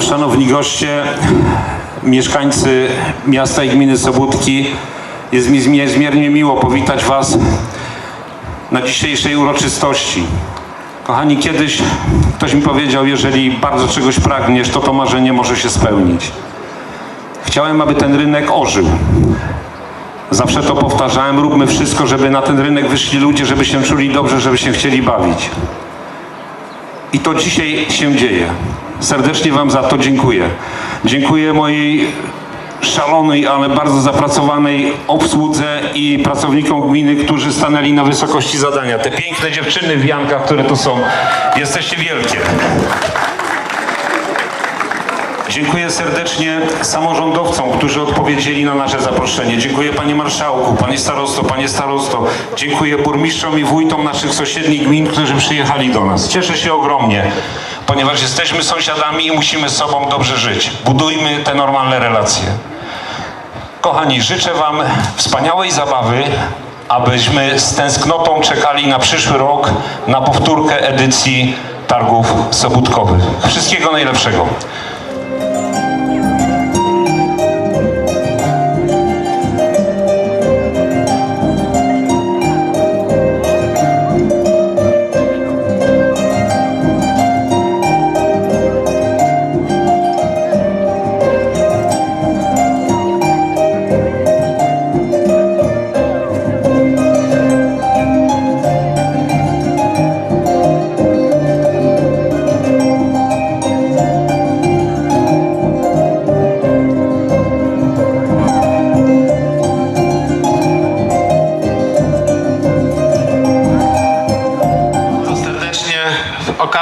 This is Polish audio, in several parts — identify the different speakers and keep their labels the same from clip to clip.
Speaker 1: Szanowni goście, mieszkańcy miasta i gminy Sobótki, jest mi niezmiernie miło powitać Was na dzisiejszej uroczystości. Kochani, kiedyś ktoś mi powiedział, jeżeli bardzo czegoś pragniesz, to to marzenie może się spełnić. Chciałem, aby ten rynek ożył. Zawsze to powtarzałem, róbmy wszystko, żeby na ten rynek wyszli ludzie, żeby się czuli dobrze, żeby się chcieli bawić. I to dzisiaj się dzieje. Serdecznie Wam za to dziękuję. Dziękuję mojej szalonej, ale bardzo zapracowanej obsłudze i pracownikom gminy, którzy stanęli na wysokości zadania. Te piękne dziewczyny w Jankach, które tu są, jesteście wielkie. Dziękuję serdecznie samorządowcom, którzy odpowiedzieli na nasze zaproszenie. Dziękuję panie marszałku, panie starosto, panie starosto. Dziękuję burmistrzom i wójtom naszych sąsiednich gmin, którzy przyjechali do nas. Cieszę się ogromnie, ponieważ jesteśmy sąsiadami i musimy z sobą dobrze żyć. Budujmy te normalne relacje. Kochani, życzę wam wspaniałej zabawy, abyśmy z tęsknotą czekali na przyszły rok, na powtórkę edycji targów sobótkowych. Wszystkiego najlepszego.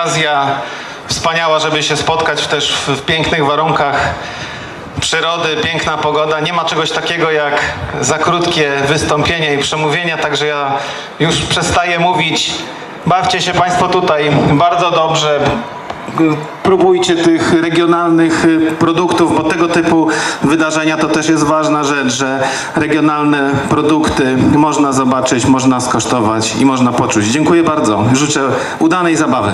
Speaker 2: Okazja wspaniała, żeby się spotkać też w, w pięknych warunkach przyrody, piękna pogoda. Nie ma czegoś takiego jak za krótkie wystąpienie i przemówienia, także ja już przestaję mówić. Bawcie się Państwo tutaj bardzo dobrze. Próbujcie tych regionalnych y, produktów, bo tego typu wydarzenia to też jest ważna rzecz, że regionalne produkty można zobaczyć, można skosztować i można poczuć. Dziękuję bardzo. Życzę udanej zabawy.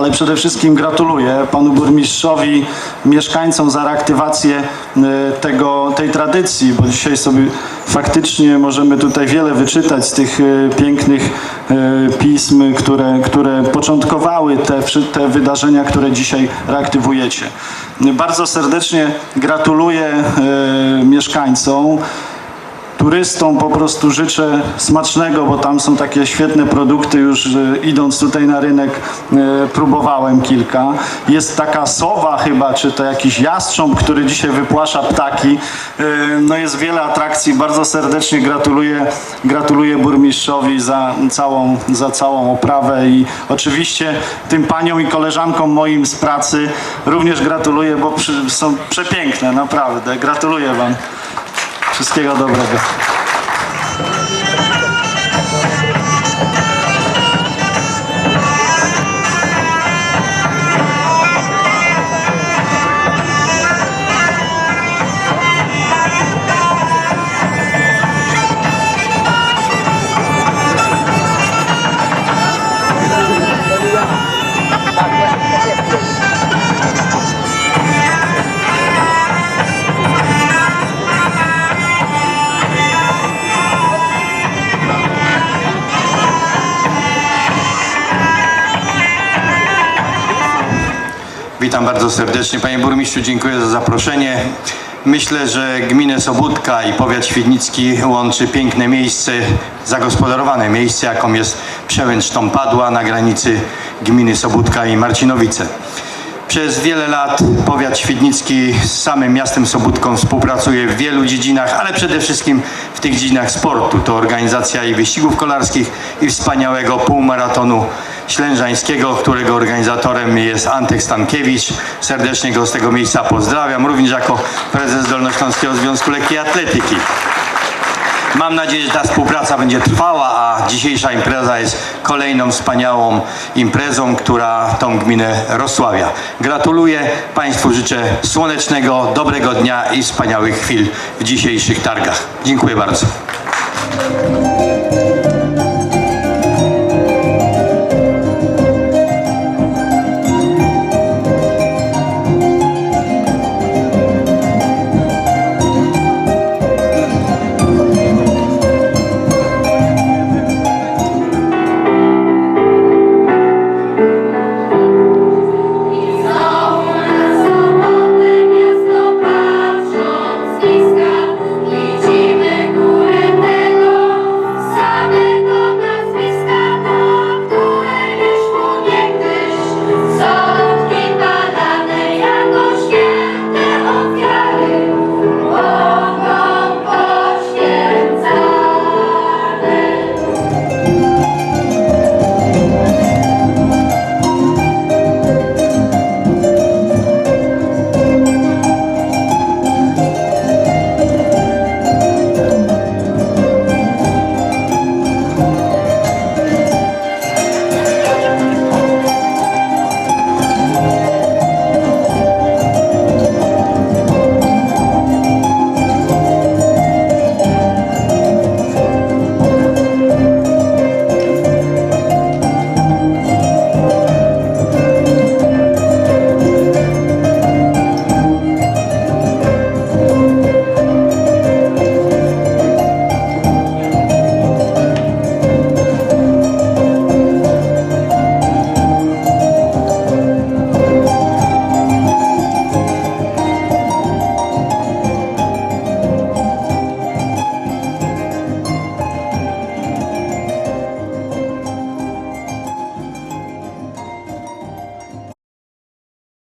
Speaker 3: Ale przede wszystkim gratuluję panu burmistrzowi, mieszkańcom za reaktywację e, tego, tej tradycji, bo dzisiaj sobie faktycznie możemy tutaj wiele wyczytać z tych e, pięknych e, pism, które, które początkowały te, te wydarzenia, które dzisiaj reaktywujecie. Bardzo serdecznie gratuluję mieszkańcom. Turystom po prostu życzę smacznego, bo tam są takie świetne produkty. Już idąc tutaj na rynek e, próbowałem kilka. Jest taka sowa chyba, czy to jakiś jastrząb, który dzisiaj wypłasza ptaki. E, No jest wiele atrakcji. Bardzo serdecznie gratuluję, gratuluję burmistrzowi za całą, za całą oprawę i oczywiście tym paniom i koleżankom moim z pracy również gratuluję, bo są przepiękne, naprawdę. Gratuluję wam. Wszystkiego dobrego.
Speaker 4: Witam bardzo serdecznie. Panie burmistrzu, dziękuję za zaproszenie. Myślę, że gminę Sobótka i powiat świdnicki łączy piękne miejsce, zagospodarowane miejsce, jaką jest przełęcz Tompadła na granicy gminy Sobótka i Marcinowice. Przez wiele lat powiat świdnicki z samym miastem Sobótką współpracuje w wielu dziedzinach, ale przede wszystkim w tych dziedzinach sportu. To organizacja i wyścigów kolarskich i wspaniałego półmaratonu ślężańskiego, którego organizatorem jest Antek Stankiewicz. Serdecznie go z tego miejsca pozdrawiam, również jako prezes Dolnośląskiego Związku Lekkiej Atletyki. Mam nadzieję, że ta współpraca będzie trwała, a dzisiejsza impreza jest kolejną wspaniałą imprezą, która tą gminę rozsławia. Gratuluję Państwu, życzę słonecznego, dobrego dnia i wspaniałych chwil w dzisiejszych targach. Dziękuję bardzo.